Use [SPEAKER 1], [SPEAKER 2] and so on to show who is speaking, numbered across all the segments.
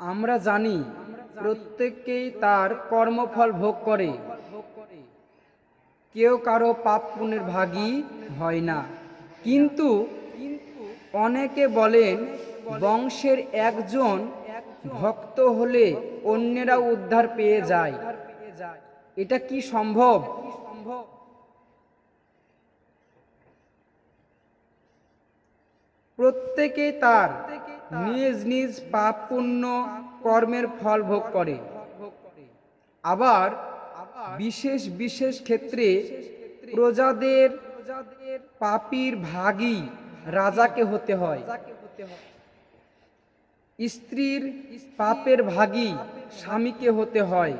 [SPEAKER 1] আমরা জানি প্রত্যেককেই তার কর্মফল ভোগ করে। কেউ কারও পাপ পুণ্যের ভাগী হয় না। কিন্তু অনেকে বলেন, বংশের একজন ভক্ত হলে অন্যেরা উদ্ধার পেয়ে যায়। এটা কি সম্ভব? প্রত্যেকে তার নিজ নিজ পাপ পুণ্য কর্মের ফল ভোগ করে। আবার বিশেষ বিশেষ ক্ষেত্রে প্রজাদের পাপির ভাগী রাজাকে হতে হয়। স্ত্রীর পাপের ভাগী স্বামীকে হতে হয়।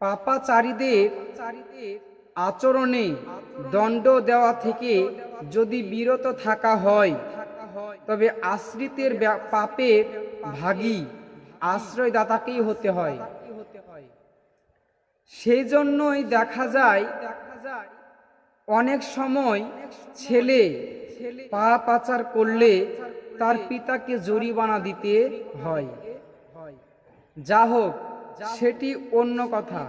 [SPEAKER 1] পাপাচারীদের আচরণে দণ্ড দেওয়া থেকে যদি বিরত থাকা হয়, তবে আশ্রিতের পাপের ভাগী, আশ্রয়দাতাকেই হতে হয়। সেই জন্যই দেখা যায়, অনেক সময় ছেলে পাপ আচার করলে তার পিতাকে জরিমানা দিতে হয়। যা হোক, সেটি অন্য কথা।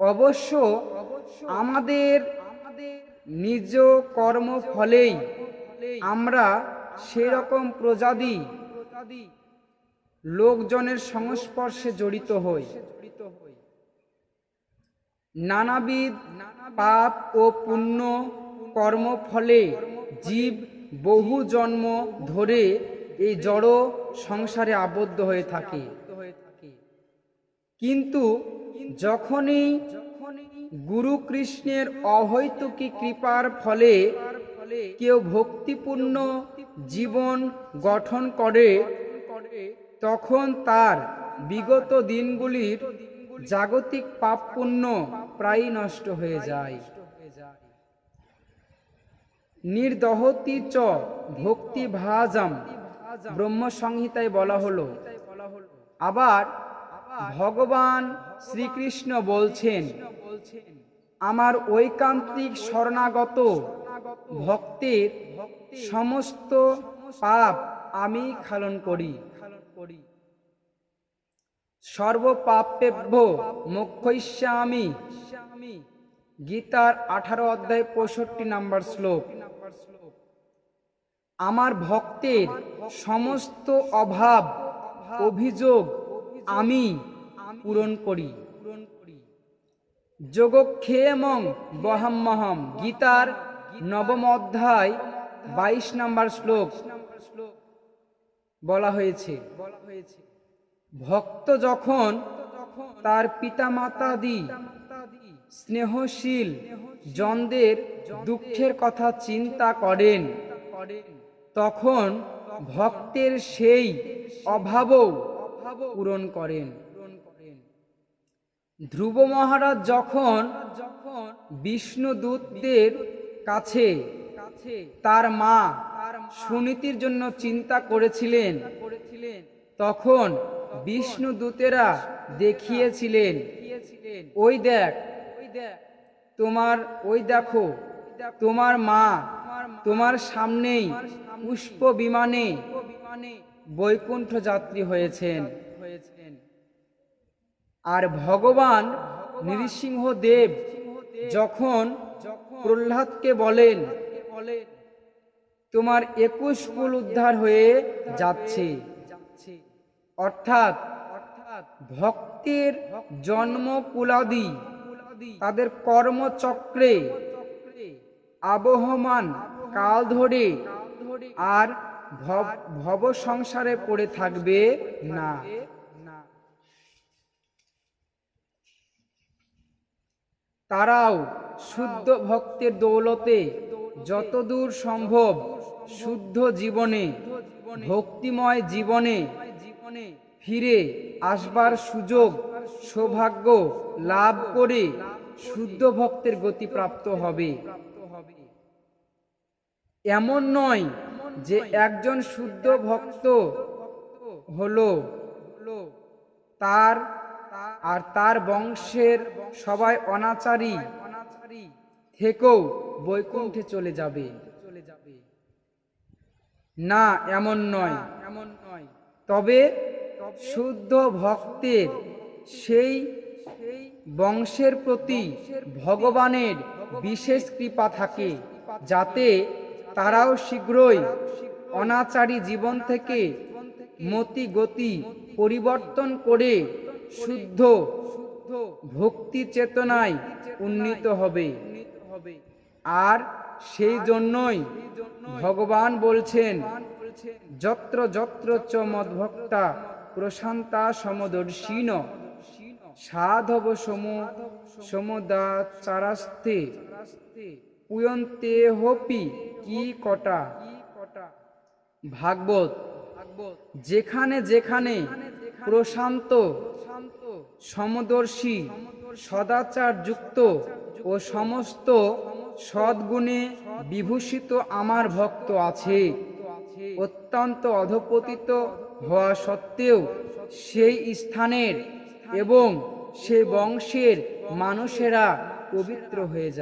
[SPEAKER 1] অবশ্য আমাদের আমাদের নিজ কর্ম ফলেই আমরা সেরকম প্রজাতি। লোকজনের সংস্পর্শে জড়িত হই। নানাবিধ পাপ ও পুণ্য কর্ম ফলে জীব বহু জন্ম ধরে এই জড় সংসারে আবদ্ধ হয়ে থাকে। কিন্তু যখনই গুরু কৃষ্ণের অহৈতুকী কৃপার ফলে কেউ ভক্তিপূর্ণ জীবন গঠন করে, তখন তার বিগত দিনগুলির জাগতিক পাপ পুণ্য প্রায় নষ্ট হয়ে যায়। নির্দহতি চ ভক্তি ভাজাম ব্রহ্ম সংহিতায় বলা হলো। আবার ভগবান শ্রীকৃষ্ণ বলছেন আমার ঐকান্তিক শরণাগত ভক্তের সমস্ত পাপ আমি খালন করি। সর্বপাপেভ্য মোক্ষইষ্যামি গীতার আঠারো অধ্যায় পঁয়ষট্টি নাম্বার শ্লোক। আমার ভক্তের সমস্ত অভাব অভিযোগ আমি পূরণ করি। যোগক্ষেমং বহাম্মহম। গীতার নবম অধ্যায়, বাইশ নম্বর শ্লোক বলা হয়েছে। ভক্ত যখন তার পিতামাতাদি স্নেহশীল জনদের দুঃখের কথা চিন্তা করেন, তখন ভক্তের সেই অভাবও পূরণ করেন। ধ্রুব মহারাজ যখন যখন বিষ্ণুদূতদের কাছে, তার মা সুনীতির জন্য চিন্তা করেছিলেন, তখন বিষ্ণুদূতেরা দেখিয়েছিলেন, ওই দেখ, তোমার, ওই দেখো, তোমার মা তোমার সামনেই পুষ্প বিমানে বৈকুণ্ঠ যাত্রী হয়েছেন। আর ভগবান নৃসিংহ দেব যখন প্রহ্লাদকে বলেন, তোমার একুশ কুল উদ্ধার হয়ে যাচ্ছে। অর্থাৎ ভক্তের জন্ম কুলাদি, তাদের কর্মচক্রে আবহমান কাল ধরে আর ভব- সংসারে পড়ে থাকবে না। তারাও শুদ্ধ ভক্তের দৌলতে যতদূর সম্ভব শুদ্ধ জীবনে, ভক্তিময় জীবনে ফিরে আসবার সুযোগ, সৌভাগ্য লাভ করে শুদ্ধ ভক্তের গতি প্রাপ্ত হবে। এমন নয় যে একজন শুদ্ধ ভক্ত হলো, তার আর তার বংশের সবাই অনাচারী, থেকেও বৈকুণ্ঠে চলে যাবে। না, এমন নয়। এমন নয় তবে শুদ্ধ ভক্তের সেই বংশের প্রতি ভগবানের বিশেষ কৃপা থাকে, যাতে তারাও শীঘ্রই অনাচারী জীবন থেকে মতি গতি পরিবর্তন করে শুদ্ধ ভক্তি চেতনায় উন্নীত হবে। আর সেই জন্যই ভগবান বলছেন, যত্র যত্র চ মদ্ভক্তা প্রশান্তা সমদর্শীন। সাধব সম সমদাচারাস্তে পুয়ন্তে হপি কি কটা? ভাগবত, যেখানে যেখানে প্রশান্ত, সমদর্শী সদাচার যুক্ত ও সমস্ত সদ্গুণে বিভূষিত আমার ভক্ত আছে। অত্যন্ত অধপতিত হওয়া সত্ত্বেও সেই স্থানের এবং সে বংশের মানুষেরা পবিত্র হয়ে যায়।